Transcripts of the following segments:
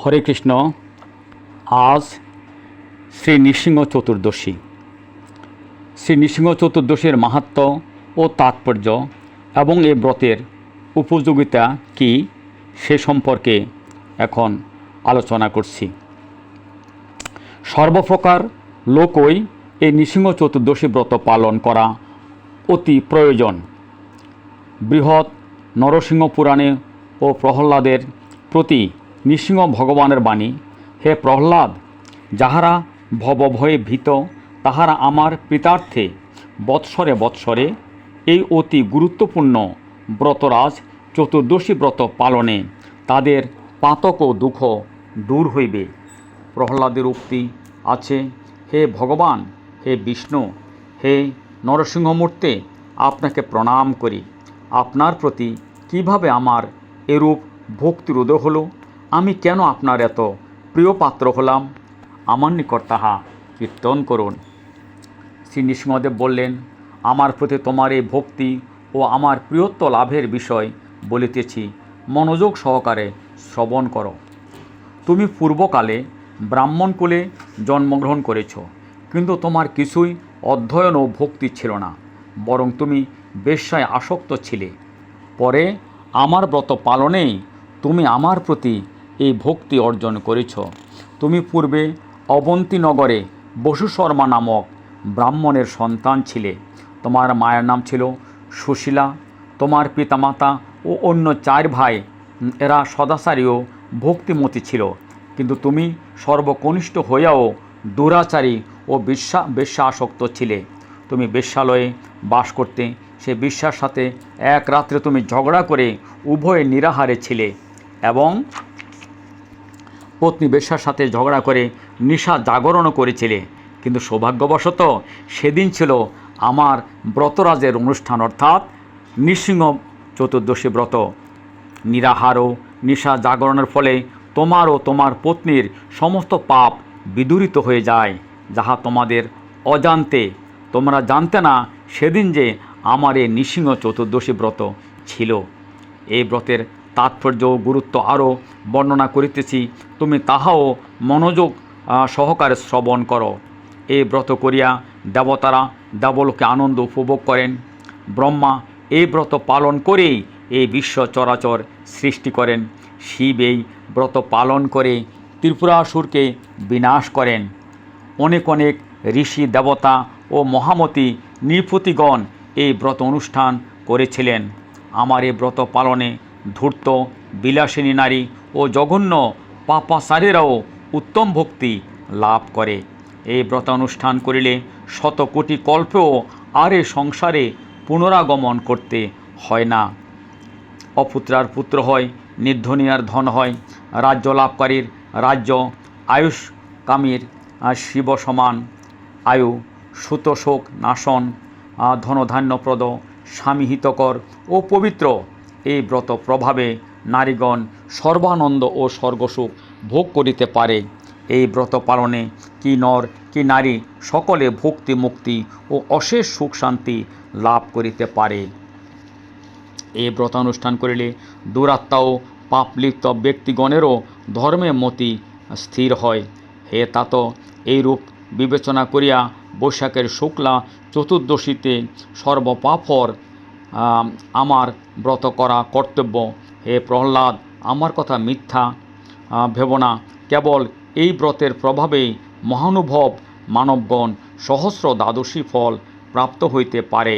হরে কৃষ্ণ। আজ শ্রী নৃসিংহ চতুর্দশী। শ্রী নৃসিংহ চতুর্দশীর মাহাত্ম ও তাৎপর্য এবং এ ব্রতের উপযোগিতা কি সে সম্পর্কে এখন আলোচনা করছি। সর্বপ্রকার লোকই এই নৃসিংহ চতুর্দশী ব্রত পালন করা অতি প্রয়োজন। বৃহৎ নরসিংহ পুরাণে ও প্রহ্লাদের প্রতি নৃসিংহ ভগবানের বাণী, হে প্রহ্লাদ, যাহারা ভবভয়ে ভীত, তাহারা আমার পিতার্থে বৎসরে বৎসরে এই অতি গুরুত্বপূর্ণ ব্রতরাজ চতুর্দশী ব্রত পালনে তাদের পাতক ও দুঃখ দূর হইবে। প্রহ্লাদের উক্তি আছে, হে ভগবান, হে বিষ্ণু, হে নরসিংহমূর্তে, আপনাকে প্রণাম করি। আপনার প্রতি কীভাবে আমার এরূপ ভক্তির উদয় হলো? আমি কেন আপনার এত প্রিয় পাত্র হলাম? আমার নিকট তাহা কীর্তন করুন। শ্রী নৃসিংহদেব বললেন, আমার প্রতি তোমার এই ভক্তি ও আমার প্রিয়ত্ব লাভের বিষয় বলিতেছি। মনোযোগ সহকারে শ্রবণ করো। তুমি পূর্বকালে ব্রাহ্মণকুলে জন্মগ্রহণ করেছ, কিন্তু তোমার কিছুই অধ্যয়ন ও ভক্তি ছিল না, বরং তুমি বেশ্যায় আসক্ত ছিলে। পরে আমার ব্রত পালনেই তুমি আমার প্রতি এই ভক্তি অর্জন করেছ। তুমি পূর্বে অবন্তীনগরে বসু শর্মা নামক ব্রাহ্মণের সন্তান ছিলে। তোমার মায়ের নাম ছিল সুশীলা। তোমার পিতামাতা ও অন্য চার ভাই, এরা সদাচারীও ভক্তিমতী ছিল। কিন্তু তুমি সর্বকনিষ্ঠ হইয়াও দুরাচারী ও বিশ্বাস বেশ্যাসক্ত ছিলে। তুমি বেশ্যালয়ে বাস করতে, সে বিশ্বার সাথে এক রাত্রে তুমি ঝগড়া করে উভয়ে নিরাহারে ছিলে এবং পত্নী বেশ্যার সাথে ঝগড়া করে নিশা জাগরণও করেছিলে। কিন্তু সৌভাগ্যবশত সেদিন ছিল আমার ব্রতরাজের অনুষ্ঠান, অর্থাৎ নৃসিংহ চতুর্দশী ব্রত। নিরাহার ও নিশা জাগরণের ফলে তোমার ও তোমার পত্নীর সমস্ত পাপ বিদূরিত হয়ে যায়, যাহা তোমাদের অজান্তে। তোমরা জানতে না সেদিন যে আমার এই নৃসিংহ চতুর্দশী ব্রত ছিল। এই ব্রতের তাৎপর্য, গুরুত্ব আরও বর্ণনা করিতেছি। তুমি তাহাও মনোযোগ সহকারে শ্রবণ করো। এই ব্রত করিয়া দেবতারা দেবলোকে আনন্দ উপভোগ করেন। ব্রহ্মা এই ব্রত পালন করেই এই বিশ্ব চরাচর সৃষ্টি করেন। শিব এই ব্রত পালন করে ত্রিপুরাসুরকে বিনাশ করেন। অনেক অনেক ঋষি দেবতা ও মহামতি নৃপতিগণ এই ব্রত অনুষ্ঠান করেছিলেন। আমার এই ব্রত পালনে ধূর্ত, বিলাসিনী নারী ও জঘন্য পাপাচারীরাও উত্তম ভক্তি লাভ করে। এই ব্রত অনুষ্ঠান করিলে শত কোটি কল্পেও আর এ সংসারে পুনরাগমন করতে হয় না। অপুত্রার পুত্র হয়, নির্ধনিয়ার ধন হয়, রাজ্য লাভকারীর রাজ্য, আয়ুষ কামীর শিব সমান, আয়ু, সুত শোক নাশন ধনধান্যপ্রদ স্বামীহিতকর ও পবিত্র এই ব্রত প্রভাবে নারীগণ সর্বানন্দ ও স্বর্গসুখ ভোগ করিতে পারে। এই ব্রত পালনে কি নর কি নারী সকলে ভক্তি মুক্তি ও অশেষ সুখ শান্তি লাভ করিতে পারে। এই ব্রতানুষ্ঠান করিলে দুরাত্মা ও পাপলিপ্ত ব্যক্তিগণেরও ধর্মে মতি স্থির হয়। হে তাত এইরূপ বিবেচনা করিয়া বৈশাখের শুক্লা চতুর্দশীতে সর্বপাপর আম, আমার ব্রত করা কর্তব্য। হে প্রহ্লাদ, আমার কথা মিথ্যা। ভেব না, কেবল এই ব্রতের প্রভাবেই মহানুভব মানবগণ সহস্র দ্বাদশী ফল প্রাপ্ত হইতে পারে।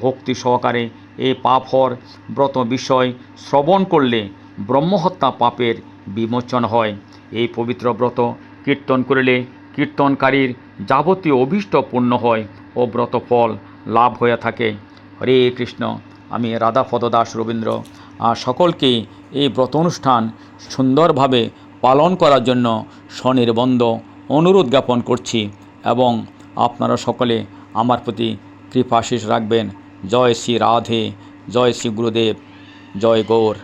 ভক্তি সহকারে এই পাপহর ব্রত বিষয় শ্রবণ করলে ব্রহ্মহত্যা পাপের বিমোচন হয়। এই পবিত্র ব্রত কীর্তন করিলে কীর্তনকারীর যাবতীয় অভীষ্ট পূর্ণ হয় ও ব্রত ফল লাভ হয়ে থাকে। হরে কৃষ্ণ, আমি রাধাপদ দাস রবীন্দ্র সকলকে এই ব্রত অনুষ্ঠান সুন্দরভাবে পালন করার জন্য স্বনির্বন্ধ অনুরোধ জ্ঞাপন করছি এবং আপনারা সকলে আমার প্রতি কৃপাশিস রাখবেন। জয় শ্রী রাধে, জয় শ্রী গুরুদেব, জয় গৌর।